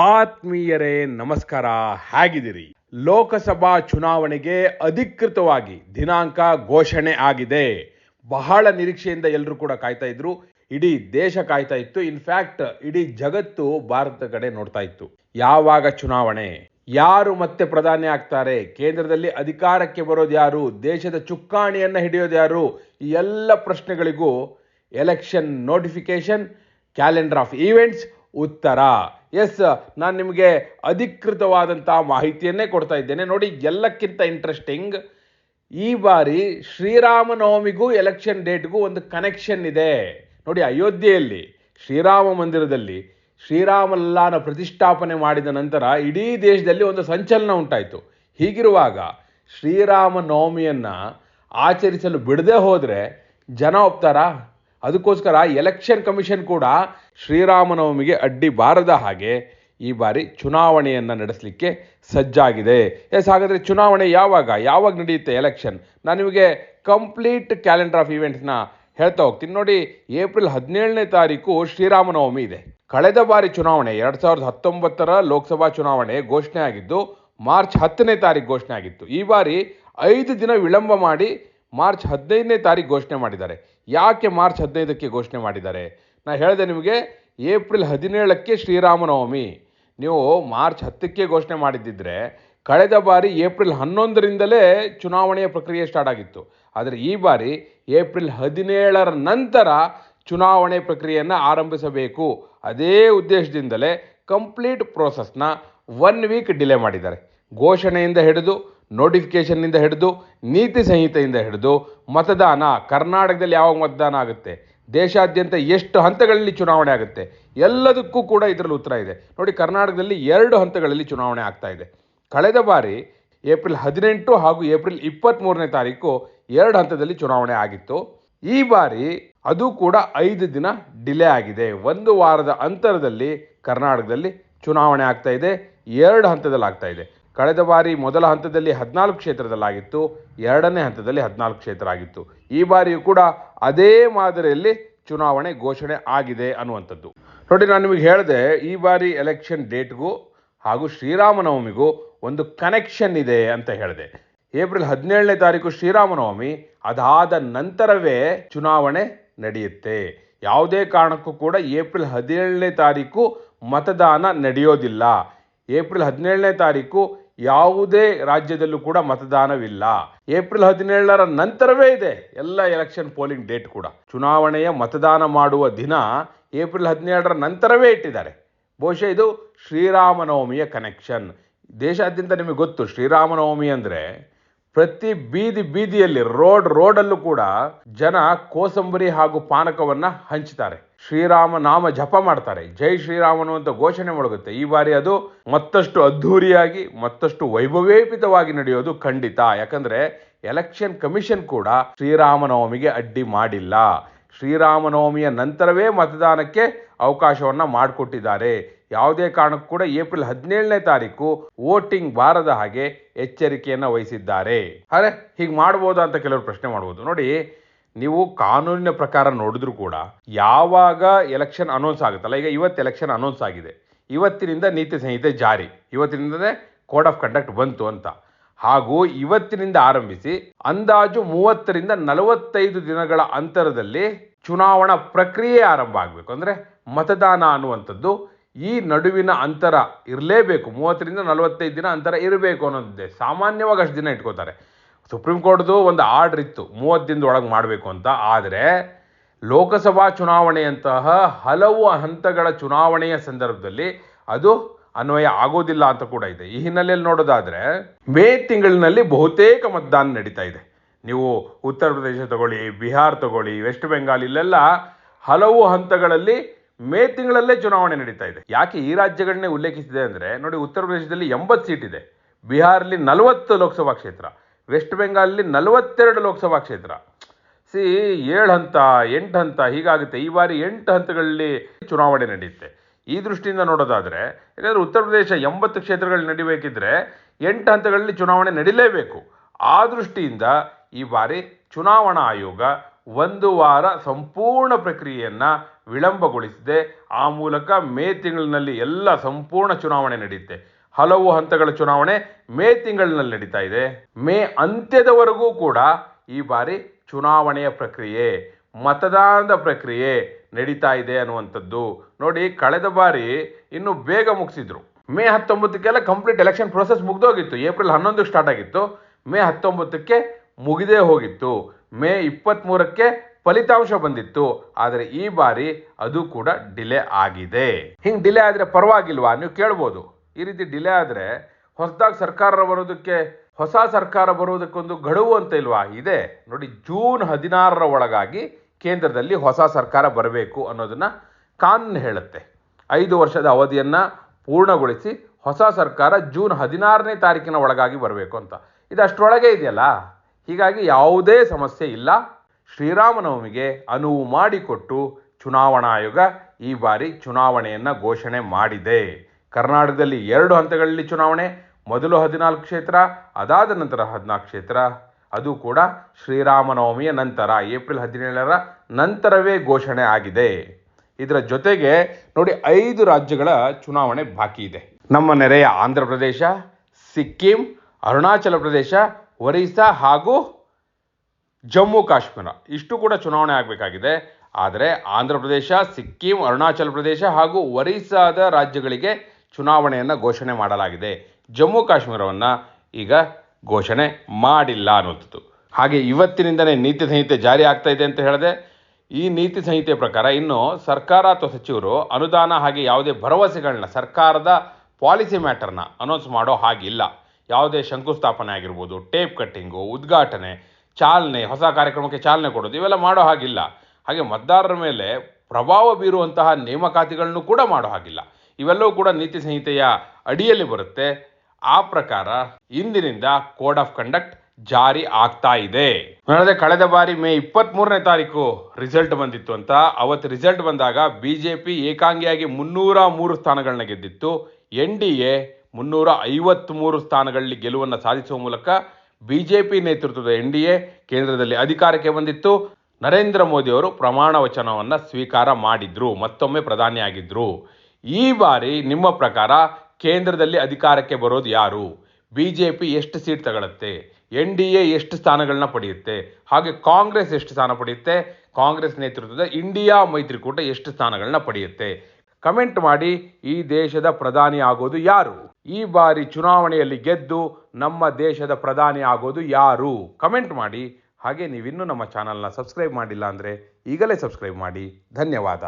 ಆತ್ಮೀಯರೇ, ನಮಸ್ಕಾರ. ಹೇಗಿದ್ದೀರಿ? ಲೋಕಸಭಾ ಚುನಾವಣೆಗೆ ಅಧಿಕೃತವಾಗಿ ದಿನಾಂಕ ಘೋಷಣೆ ಆಗಿದೆ. ಬಹಳ ನಿರೀಕ್ಷೆಯಿಂದ ಎಲ್ಲರೂ ಕೂಡ ಕಾಯ್ತಾ ಇದ್ರು. ಇಡೀ ದೇಶ ಕಾಯ್ತಾ ಇತ್ತು. ಇನ್ಫ್ಯಾಕ್ಟ್ ಇಡೀ ಜಗತ್ತು ಭಾರತದ ಕಡೆ ನೋಡ್ತಾ ಇತ್ತು. ಯಾವಾಗ ಚುನಾವಣೆ? ಯಾರು ಮತ್ತೆ ಪ್ರಧಾನಿ ಆಗ್ತಾರೆ? ಕೇಂದ್ರದಲ್ಲಿ ಅಧಿಕಾರಕ್ಕೆ ಬರೋದು ಯಾರು? ದೇಶದ ಚುಕ್ಕಾಣಿಯನ್ನ ಹಿಡಿಯೋದು ಯಾರು? ಎಲ್ಲ ಪ್ರಶ್ನೆಗಳಿಗೂ election notification calendar of events ಉತ್ತರ. ಎಸ್ ನಾನು ನಿಮಗೆ ಅಧಿಕೃತವಾದಂಥ ಮಾಹಿತಿಯನ್ನೇ ಕೊಡ್ತಾ ಇದ್ದೇನೆ. ನೋಡಿ, ಎಲ್ಲಕ್ಕಿಂತ ಇಂಟ್ರೆಸ್ಟಿಂಗ್ ಈ ಬಾರಿ ಶ್ರೀರಾಮನವಮಿಗೂ ಎಲೆಕ್ಷನ್ ಡೇಟ್ಗೂ ಒಂದು ಕನೆಕ್ಷನ್ ಇದೆ. ನೋಡಿ, ಅಯೋಧ್ಯೆಯಲ್ಲಿ, ಶ್ರೀರಾಮ ಮಂದಿರದಲ್ಲಿ ಶ್ರೀರಾಮಲ್ಲಾನ ಪ್ರತಿಷ್ಠಾಪನೆ ಮಾಡಿದ ನಂತರ ಇಡೀ ದೇಶದಲ್ಲಿ ಒಂದು ಸಂಚಲನ ಉಂಟಾಯಿತು. ಹೀಗಿರುವಾಗ ಶ್ರೀರಾಮ ನವಮಿಯನ್ನು ಆಚರಿಸಲು ಬಿಡದೆ ಹೋದರೆ ಜನ ಒಪ್ತಾರಾ? ಅದಕ್ಕೋಸ್ಕರ ಎಲೆಕ್ಷನ್ ಕಮಿಷನ್ ಕೂಡ ಶ್ರೀರಾಮನವಮಿಗೆ ಅಡ್ಡಿ ಬಾರದ ಹಾಗೆ ಈ ಬಾರಿ ಚುನಾವಣೆಯನ್ನು ನಡೆಸಲಿಕ್ಕೆ ಸಜ್ಜಾಗಿದೆ. ಎಸ್, ಹಾಗಾದರೆ ಚುನಾವಣೆ ಯಾವಾಗ? ಯಾವಾಗ ನಡೆಯುತ್ತೆ ಎಲೆಕ್ಷನ್ ನಾನು ನಿಮಗೆ ಕಂಪ್ಲೀಟ್ ಕ್ಯಾಲೆಂಡರ್ ಆಫ್ ಈವೆಂಟ್ಸ್ನ ಹೇಳ್ತಾ ಹೋಗ್ತೀನಿ. ನೋಡಿ, ಏಪ್ರಿಲ್ ಹದಿನೇಳನೇ ತಾರೀಕು ಶ್ರೀರಾಮನವಮಿ ಇದೆ. ಕಳೆದ ಬಾರಿ ಚುನಾವಣೆ ಎರಡು ಸಾವಿರದ ಹತ್ತೊಂಬತ್ತರ ಲೋಕಸಭಾ ಚುನಾವಣೆ ಘೋಷಣೆ ಆಗಿದ್ದು, ಮಾರ್ಚ್ ಹತ್ತನೇ ತಾರೀಕು ಘೋಷಣೆ ಆಗಿತ್ತು. ಈ ಬಾರಿ ಐದು ದಿನ ವಿಳಂಬ ಮಾಡಿ ಮಾರ್ಚ್ ಹದಿನೈದನೇ ತಾರೀಕು ಘೋಷಣೆ ಮಾಡಿದ್ದಾರೆ. ಯಾಕೆ ಮಾರ್ಚ್ ಹದಿನೈದಕ್ಕೆ ಘೋಷಣೆ ಮಾಡಿದ್ದಾರೆ? ನಾ ಹೇಳಿದೆ ನಿಮಗೆ, ಏಪ್ರಿಲ್ ಹದಿನೇಳಕ್ಕೆ ಶ್ರೀರಾಮನವಮಿ. ನೀವು ಮಾರ್ಚ್ ಹತ್ತಕ್ಕೆ ಘೋಷಣೆ ಮಾಡಿದ್ದಿದ್ರೆ, ಕಳೆದ ಬಾರಿ ಏಪ್ರಿಲ್ ಹನ್ನೊಂದರಿಂದಲೇ ಚುನಾವಣೆಯ ಪ್ರಕ್ರಿಯೆ ಸ್ಟಾರ್ಟ್ ಆಗಿತ್ತು. ಆದರೆ ಈ ಬಾರಿ ಏಪ್ರಿಲ್ ಹದಿನೇಳರ ನಂತರ ಚುನಾವಣೆ ಪ್ರಕ್ರಿಯೆಯನ್ನು ಆರಂಭಿಸಬೇಕು. ಅದೇ ಉದ್ದೇಶದಿಂದಲೇ ಕಂಪ್ಲೀಟ್ ಪ್ರೋಸೆಸ್ನ ಒನ್ ವೀಕ್ ಡಿಲೇ ಮಾಡಿದ್ದಾರೆ. ಘೋಷಣೆಯಿಂದ ಹಿಡಿದು, ನೋಟಿಫಿಕೇಷನ್ನಿಂದ ಹಿಡಿದು, ನೀತಿ ಸಂಹಿತೆಯಿಂದ ಹಿಡಿದು, ಮತದಾನ ಕರ್ನಾಟಕದಲ್ಲಿ ಯಾವಾಗ ಮತದಾನ ಆಗುತ್ತೆ? ದೇಶಾದ್ಯಂತ ಎಷ್ಟು ಹಂತಗಳಲ್ಲಿ ಚುನಾವಣೆ ಆಗುತ್ತೆ? ಎಲ್ಲದಕ್ಕೂ ಕೂಡ ಇದರಲ್ಲಿ ಉತ್ತರ ಇದೆ. ನೋಡಿ, ಕರ್ನಾಟಕದಲ್ಲಿ ಎರಡು ಹಂತಗಳಲ್ಲಿ ಚುನಾವಣೆ ಆಗ್ತಾ ಇದೆ. ಕಳೆದ ಬಾರಿ ಏಪ್ರಿಲ್ ಹದಿನೆಂಟು ಹಾಗೂ ಏಪ್ರಿಲ್ ಇಪ್ಪತ್ತ್ಮೂರನೇ ತಾರೀಕು ಎರಡು ಹಂತದಲ್ಲಿ ಚುನಾವಣೆ ಆಗಿತ್ತು. ಈ ಬಾರಿ ಅದು ಕೂಡ ಐದು ದಿನ ಡಿಲೇ ಆಗಿದೆ. ಒಂದು ವಾರದ ಅಂತರದಲ್ಲಿ ಕರ್ನಾಟಕದಲ್ಲಿ ಚುನಾವಣೆ ಆಗ್ತಾ ಇದೆ. ಎರಡು ಹಂತದಲ್ಲಿ ಆಗ್ತಾ ಇದೆ. ಕಳೆದ ಬಾರಿ ಮೊದಲ ಹಂತದಲ್ಲಿ ಹದಿನಾಲ್ಕು ಕ್ಷೇತ್ರದಲ್ಲಾಗಿತ್ತು, ಎರಡನೇ ಹಂತದಲ್ಲಿ ಹದಿನಾಲ್ಕು ಕ್ಷೇತ್ರ ಆಗಿತ್ತು ಈ ಬಾರಿಯೂ ಕೂಡ ಅದೇ ಮಾದರಿಯಲ್ಲಿ ಚುನಾವಣೆ ಘೋಷಣೆ ಆಗಿದೆ ಅನ್ನುವಂಥದ್ದು. ನೋಡಿ, ನಾನು ನಿಮಗೆ ಹೇಳಿದೆ, ಈ ಬಾರಿ ಎಲೆಕ್ಷನ್ ಡೇಟ್ಗೂ ಹಾಗೂ ಶ್ರೀರಾಮನವಮಿಗೂ ಒಂದು ಕನೆಕ್ಷನ್ ಇದೆ ಅಂತ ಹೇಳಿದೆ. ಏಪ್ರಿಲ್ ಹದಿನೇಳನೇ ತಾರೀಕು ಶ್ರೀರಾಮನವಮಿ, ಅದಾದ ನಂತರವೇ ಚುನಾವಣೆ ನಡೆಯುತ್ತೆ. ಯಾವುದೇ ಕಾರಣಕ್ಕೂ ಕೂಡ ಏಪ್ರಿಲ್ ಹದಿನೇಳನೇ ತಾರೀಕು ಮತದಾನ ನಡೆಯೋದಿಲ್ಲ. ಏಪ್ರಿಲ್ ಹದಿನೇಳನೇ ತಾರೀಕು ಯಾವುದೇ ರಾಜ್ಯದಲ್ಲೂ ಕೂಡ ಮತದಾನವಿಲ್ಲ. ಏಪ್ರಿಲ್ ಹದಿನೇಳರ ನಂತರವೇ ಇದೆ ಎಲ್ಲ ಎಲೆಕ್ಷನ್ ಪೋಲಿಂಗ್ ಡೇಟ್ ಕೂಡ. ಚುನಾವಣೆಯ ಮತದಾನ ಮಾಡುವ ದಿನ ಏಪ್ರಿಲ್ ಹದಿನೇಳರ ನಂತರವೇ ಇಟ್ಟಿದ್ದಾರೆ. ಬಹುಶಃ ಇದು ಶ್ರೀರಾಮನವಮಿಯ ಕನೆಕ್ಷನ್ ದೇಶಾದ್ಯಂತ ನಿಮಗೆ ಗೊತ್ತು, ಶ್ರೀರಾಮನವಮಿ ಅಂದರೆ ಪ್ರತಿ ಬೀದಿ ಬೀದಿಯಲ್ಲಿ, ರೋಡ್, ರೋಡಲ್ಲೂ ಕೂಡ ಜನ ಕೋಸಂಬರಿ ಹಾಗೂ ಪಾನಕವನ್ನ ಹಂಚ್ತಾರೆ. ಶ್ರೀರಾಮ ನಾಮ ಜಪ ಮಾಡ್ತಾರೆ. ಜೈ ಶ್ರೀರಾಮನು ಅಂತ ಘೋಷಣೆ ಮಾಡುತ್ತೆ ಈ ಬಾರಿ ಅದು ಮತ್ತಷ್ಟು ಅದ್ಧೂರಿಯಾಗಿ, ಮತ್ತಷ್ಟು ವೈಭವೇಪಿತವಾಗಿ ನಡೆಯೋದು ಖಂಡಿತ. ಯಾಕಂದ್ರೆ ಎಲೆಕ್ಷನ್ ಕಮಿಷನ್ ಕೂಡ ಶ್ರೀರಾಮನವಮಿಗೆ ಅಡ್ಡಿ ಮಾಡಿಲ್ಲ. ಶ್ರೀರಾಮನವಮಿಯ ನಂತರವೇ ಮತದಾನಕ್ಕೆ ಅವಕಾಶವನ್ನ ಮಾಡಿಕೊಟ್ಟಿದ್ದಾರೆ. ಯಾವುದೇ ಕಾರಣಕ್ಕೂ ಕೂಡ ಏಪ್ರಿಲ್ ಹದಿನೇಳನೇ ತಾರೀಕು ವೋಟಿಂಗ್ ಬಾರದ ಹಾಗೆ ಎಚ್ಚರಿಕೆಯನ್ನು ವಹಿಸಿದ್ದಾರೆ. ಅರೆ, ಹೀಗೆ ಮಾಡ್ಬೋದಾ ಅಂತ ಕೆಲವರು ಪ್ರಶ್ನೆ ಮಾಡ್ಬೋದು. ನೋಡಿ, ನೀವು ಕಾನೂನಿನ ಪ್ರಕಾರ ನೋಡಿದ್ರು ಕೂಡ ಯಾವಾಗ ಎಲೆಕ್ಷನ್ ಅನೌನ್ಸ್ ಆಗುತ್ತಲ್ಲ, ಈಗ ಇವತ್ತು ಎಲೆಕ್ಷನ್ ಅನೌನ್ಸ್ ಆಗಿದೆ. ಇವತ್ತಿನಿಂದ ನೀತಿ ಸಂಹಿತೆ ಜಾರಿ. ಇವತ್ತಿನಿಂದಲೇ ಕೋಡ್ ಆಫ್ ಕಂಡಕ್ಟ್ ಬಂತು ಅಂತ. ಹಾಗೂ ಇವತ್ತಿನಿಂದ ಆರಂಭಿಸಿ ಅಂದಾಜು ಮೂವತ್ತರಿಂದ ನಲವತ್ತೈದು ದಿನಗಳ ಅಂತರದಲ್ಲಿ ಚುನಾವಣಾ ಪ್ರಕ್ರಿಯೆ ಆರಂಭ ಆಗಬೇಕು. ಅಂದರೆ ಮತದಾನ ಅನ್ನುವಂಥದ್ದು ಈ ನಡುವಿನ ಅಂತರ ಇರಲೇಬೇಕು. ಮೂವತ್ತರಿಂದ ನಲವತ್ತೈದು ದಿನ ಅಂತರ ಇರಬೇಕು ಅನ್ನೋದಿದೆ. ಸಾಮಾನ್ಯವಾಗಿ ಅಷ್ಟು ದಿನ ಇಟ್ಕೋತಾರೆ. ಸುಪ್ರೀಂ ಕೋರ್ಟ್ದು ಒಂದು ಆರ್ಡ್ರ್ ಇತ್ತು. ಮೂವತ್ತು ದಿನದ ಒಳಗೆ ಮಾಡಬೇಕು ಅಂತ. ಆದರೆ ಲೋಕಸಭಾ ಚುನಾವಣೆಯಂತಹ ಹಲವು ಹಂತಗಳ ಚುನಾವಣೆಯ ಸಂದರ್ಭದಲ್ಲಿ ಅದು ಅನ್ವಯ ಆಗೋದಿಲ್ಲ ಅಂತ ಕೂಡ ಇದೆ. ಈ ಹಿನ್ನೆಲೆಯಲ್ಲಿ ನೋಡೋದಾದರೆ ಮೇ ತಿಂಗಳಿನಲ್ಲಿ ಬಹುತೇಕ ಮತದಾನ ನಡೀತಾ ಇದೆ. ನೀವು ಉತ್ತರ ಪ್ರದೇಶ ತಗೊಳ್ಳಿ, ಬಿಹಾರ್ ತಗೊಳ್ಳಿ ವೆಸ್ಟ್ ಬೆಂಗಾಲ್ ಇಲ್ಲೆಲ್ಲ ಹಲವು ಹಂತಗಳಲ್ಲಿ ಮೇ ತಿಂಗಳಲ್ಲೇ ಚುನಾವಣೆ ನಡೀತಾ ಇದೆ. ಯಾಕೆ ಈ ರಾಜ್ಯಗಳನ್ನೇ ಉಲ್ಲೇಖಿಸಿದೆ ಅಂದರೆ, ನೋಡಿ ಉತ್ತರ ಪ್ರದೇಶದಲ್ಲಿ ಎಂಬತ್ತು ಸೀಟ್ ಇದೆ. ಬಿಹಾರಲ್ಲಿ ನಲವತ್ತು ಲೋಕಸಭಾ ಕ್ಷೇತ್ರ, ವೆಸ್ಟ್ ಬೆಂಗಾಲಲ್ಲಿ ನಲವತ್ತೆರಡು ಲೋಕಸಭಾ ಕ್ಷೇತ್ರ. ಸಿ, ಏಳು ಹಂತ, ಎಂಟು ಹಂತ, ಹೀಗಾಗುತ್ತೆ. ಈ ಬಾರಿ ಎಂಟು ಹಂತಗಳಲ್ಲಿ ಚುನಾವಣೆ ನಡೆಯುತ್ತೆ ಈ ದೃಷ್ಟಿಯಿಂದ ನೋಡೋದಾದರೆ, ಯಾಕಂದರೆ ಉತ್ತರ ಪ್ರದೇಶ ಎಂಬತ್ತು ಕ್ಷೇತ್ರಗಳು ನಡಿಬೇಕಿದ್ರೆ ಎಂಟು ಹಂತಗಳಲ್ಲಿ ಚುನಾವಣೆ ನಡೀಲೇಬೇಕು. ಆ ದೃಷ್ಟಿಯಿಂದ ಈ ಬಾರಿ ಚುನಾವಣಾ ಆಯೋಗ ಒಂದು ವಾರ ಸಂಪೂರ್ಣ ಪ್ರಕ್ರಿಯೆಯನ್ನು ವಿಳಂಬಗೊಳಿಸಿದೆ ಆ ಮೂಲಕ ಮೇ ತಿಂಗಳಿನಲ್ಲಿ ಎಲ್ಲ ಸಂಪೂರ್ಣ ಚುನಾವಣೆ ನಡೆಯುತ್ತೆ. ಹಲವು ಹಂತಗಳ ಚುನಾವಣೆ ಮೇ ತಿಂಗಳಿನಲ್ಲಿ ನಡೀತಾ ಇದೆ. ಮೇ ಅಂತ್ಯದವರೆಗೂ ಕೂಡ ಈ ಬಾರಿ ಚುನಾವಣೆಯ ಪ್ರಕ್ರಿಯೆ, ಮತದಾನದ ಪ್ರಕ್ರಿಯೆ ನಡೀತಾ ಇದೆ ಅನ್ನುವಂಥದ್ದು ನೋಡಿ ಕಳೆದ ಬಾರಿ ಇನ್ನು ಬೇಗ ಮುಗಿಸಿದ್ರು. ಮೇ ಹತ್ತೊಂಬತ್ತಕ್ಕೆಲ್ಲ ಕಂಪ್ಲೀಟ್ ಎಲೆಕ್ಷನ್ ಪ್ರೋಸೆಸ್ ಮುಗ್ದೋಗಿತ್ತು. ಏಪ್ರಿಲ್ ಹನ್ನೊಂದು ಸ್ಟಾರ್ಟ್ ಆಗಿತ್ತು. ಮೇ ಹತ್ತೊಂಬತ್ತಕ್ಕೆ ಮುಗಿದೇ ಹೋಗಿತ್ತು. ಮೇ ಇಪ್ಪತ್ತ್ಮೂರಕ್ಕೆ ಫಲಿತಾಂಶ ಬಂದಿತ್ತು. ಆದರೆ ಈ ಬಾರಿ ಅದು ಕೂಡ ಡಿಲೇ ಆಗಿದೆ. ಹಿಂಗೆ ಡಿಲೇ ಆದರೆ ಪರವಾಗಿಲ್ವಾ? ನೀವು ಕೇಳ್ಬೋದು. ಈ ರೀತಿ ಡಿಲೇ ಆದರೆ ಹೊಸದಾಗಿ ಸರ್ಕಾರ ಬರೋದಕ್ಕೆ, ಹೊಸ ಸರ್ಕಾರ ಬರೋದಕ್ಕೊಂದು ಗಡುವು ಅಂತ ಇಲ್ವಾ? ಇದೆ. ನೋಡಿ, ಜೂನ್ ಹದಿನಾರರ ಒಳಗಾಗಿ ಕೇಂದ್ರದಲ್ಲಿ ಹೊಸ ಸರ್ಕಾರ ಬರಬೇಕು ಅನ್ನೋದನ್ನ ಕಾನೂನು ಹೇಳುತ್ತೆ. ಐದು ವರ್ಷದ ಅವಧಿಯನ್ನು ಪೂರ್ಣಗೊಳಿಸಿ ಹೊಸ ಸರ್ಕಾರ ಜೂನ್ ಹದಿನಾರನೇ ತಾರೀಕಿನ ಒಳಗಾಗಿ ಬರಬೇಕು ಅಂತ. ಇದು ಅಷ್ಟರೊಳಗೆ ಇದೆಯಲ್ಲ? ಹೀಗಾಗಿ ಯಾವುದೇ ಸಮಸ್ಯೆ ಇಲ್ಲ. ಶ್ರೀರಾಮನವಮಿಗೆ ಅನುವು ಮಾಡಿಕೊಟ್ಟು ಚುನಾವಣಾ ಆಯೋಗ ಈ ಬಾರಿ ಚುನಾವಣೆಯನ್ನು ಘೋಷಣೆ ಮಾಡಿದೆ. ಕರ್ನಾಟಕದಲ್ಲಿ ಎರಡು ಹಂತಗಳಲ್ಲಿ ಚುನಾವಣೆ, ಮೊದಲು ಹದಿನಾಲ್ಕು ಕ್ಷೇತ್ರ, ಅದಾದ ನಂತರ ಹದಿನಾಲ್ಕು ಕ್ಷೇತ್ರ. ಅದು ಕೂಡ ಶ್ರೀರಾಮನವಮಿಯ ನಂತರ, ಏಪ್ರಿಲ್ ಹದಿನೇಳರ ನಂತರವೇ ಘೋಷಣೆ ಆಗಿದೆ. ಇದರ ಜೊತೆಗೆ ನೋಡಿ, ಐದು ರಾಜ್ಯಗಳ ಚುನಾವಣೆ ಬಾಕಿ ಇದೆ. ನಮ್ಮ ನೆರೆಯ ಆಂಧ್ರ ಪ್ರದೇಶ, ಸಿಕ್ಕಿಂ, ಅರುಣಾಚಲ ಪ್ರದೇಶ ಒರಿಸ್ಸಾ ಹಾಗೂ ಜಮ್ಮು ಕಾಶ್ಮೀರ. ಇಷ್ಟು ಕೂಡ ಚುನಾವಣೆ ಆಗಬೇಕಾಗಿದೆ. ಆದರೆ ಆಂಧ್ರ ಪ್ರದೇಶ, ಸಿಕ್ಕಿಂ, ಅರುಣಾಚಲ ಪ್ರದೇಶ ಹಾಗೂ ಒರಿಸ್ಸಾದ ರಾಜ್ಯಗಳಿಗೆ ಚುನಾವಣೆಯನ್ನು ಘೋಷಣೆ ಮಾಡಲಾಗಿದೆ. ಜಮ್ಮು ಕಾಶ್ಮೀರವನ್ನು ಈಗ ಘೋಷಣೆ ಮಾಡಿಲ್ಲ ಅನ್ನುವಂಥದ್ದು ಹಾಗೆ ಇವತ್ತಿನಿಂದಲೇ ನೀತಿ ಸಂಹಿತೆ ಜಾರಿ ಆಗ್ತಾ ಇದೆ ಅಂತ ಹೇಳಿದೆ, ಈ ನೀತಿ ಸಂಹಿತೆ ಪ್ರಕಾರ ಇನ್ನು ಸರ್ಕಾರ ಅಥವಾ ಸಚಿವರು ಅನುದಾನ ಹಾಗೆ ಯಾವುದೇ ಭರವಸೆಗಳನ್ನ ಸರ್ಕಾರದ ಪಾಲಿಸಿ ಮ್ಯಾಟರ್ನ ಅನೌನ್ಸ್ ಮಾಡೋ ಹಾಗಿಲ್ಲ. ಯಾವುದೇ ಶಂಕುಸ್ಥಾಪನೆ ಆಗಿರ್ಬೋದು, ಟೇಪ್ ಕಟ್ಟಿಂಗು, ಉದ್ಘಾಟನೆ, ಚಾಲನೆ, ಹೊಸ ಕಾರ್ಯಕ್ರಮಕ್ಕೆ ಚಾಲನೆ ಕೊಡೋದು, ಇವೆಲ್ಲ ಮಾಡೋ ಹಾಗಿಲ್ಲ. ಹಾಗೆ ಮತದಾರರ ಮೇಲೆ ಪ್ರಭಾವ ಬೀರುವಂತಹ ನೇಮಕಾತಿಗಳನ್ನು ಕೂಡ ಮಾಡೋ ಹಾಗಿಲ್ಲ. ಇವೆಲ್ಲವೂ ಕೂಡ ನೀತಿ ಸಂಹಿತೆಯ ಅಡಿಯಲ್ಲಿ ಬರುತ್ತೆ. ಆ ಪ್ರಕಾರ ಇಂದಿನಿಂದ ಕೋಡ್ ಆಫ್ ಕಂಡಕ್ಟ್ ಜಾರಿ ಆಗ್ತಾ ಇದೆ. ನೋಡಿದ್ರೆ ಕಳೆದ ಬಾರಿ ಮೇ ಇಪ್ಪತ್ತ್ ಮೂರನೇ ತಾರೀಕು ರಿಸಲ್ಟ್ ಬಂದಿತ್ತು ಅಂತ. ಅವತ್ತು ರಿಸಲ್ಟ್ ಬಂದಾಗ ಬಿಜೆಪಿ ಏಕಾಂಗಿಯಾಗಿ ಮುನ್ನೂರ ಮೂರು ಸ್ಥಾನಗಳನ್ನ ಗೆದ್ದಿತ್ತು. ಎನ್ ಡಿ ಎ ಮುನ್ನೂರ ಐವತ್ತ್ಮೂರು ಸ್ಥಾನಗಳಲ್ಲಿ ಗೆಲುವನ್ನು ಸಾಧಿಸುವ ಮೂಲಕ ಬಿಜೆಪಿ ನೇತೃತ್ವದ ಎನ್ ಡಿ ಎ ಕೇಂದ್ರದಲ್ಲಿ ಅಧಿಕಾರಕ್ಕೆ ಬಂದಿತ್ತು. ನರೇಂದ್ರ ಮೋದಿ ಅವರು ಪ್ರಮಾಣ ವಚನವನ್ನು ಸ್ವೀಕಾರ ಮಾಡಿದ್ರು, ಮತ್ತೊಮ್ಮೆ ಪ್ರಧಾನಿಯಾಗಿದ್ದರು ಈ ಬಾರಿ ನಿಮ್ಮ ಪ್ರಕಾರ ಕೇಂದ್ರದಲ್ಲಿ ಅಧಿಕಾರಕ್ಕೆ ಬರೋದು ಯಾರು? ಬಿಜೆಪಿ ಎಷ್ಟು ಸೀಟ್ ತಗೊಳುತ್ತೆ? ಎನ್ ಡಿ ಎ ಎಷ್ಟು ಸ್ಥಾನಗಳನ್ನ ಪಡೆಯುತ್ತೆ? ಹಾಗೆ ಕಾಂಗ್ರೆಸ್ ಎಷ್ಟು ಸ್ಥಾನ ಪಡೆಯುತ್ತೆ? ಕಾಂಗ್ರೆಸ್ ನೇತೃತ್ವದ ಇಂಡಿಯಾ ಮೈತ್ರಿಕೂಟ ಎಷ್ಟು ಸ್ಥಾನಗಳನ್ನ ಪಡೆಯುತ್ತೆ? ಕಮೆಂಟ್ ಮಾಡಿ ಈ ದೇಶದ ಪ್ರಧಾನಿ ಆಗೋದು ಯಾರು? ಈ ಬಾರಿ ಚುನಾವಣೆಯಲ್ಲಿ ಗೆದ್ದು ನಮ್ಮ ದೇಶದ ಪ್ರಧಾನಿ ಆಗೋದು ಯಾರು? ಕಮೆಂಟ್ ಮಾಡಿ. ಹಾಗೆ ನೀವಿನ್ನೂ ನಮ್ಮ ಚಾನಲ್ನ ಸಬ್ಸ್ಕ್ರೈಬ್ ಮಾಡಿಲ್ಲ ಅಂದರೆ ಈಗಲೇ ಸಬ್ಸ್ಕ್ರೈಬ್ ಮಾಡಿ. ಧನ್ಯವಾದ.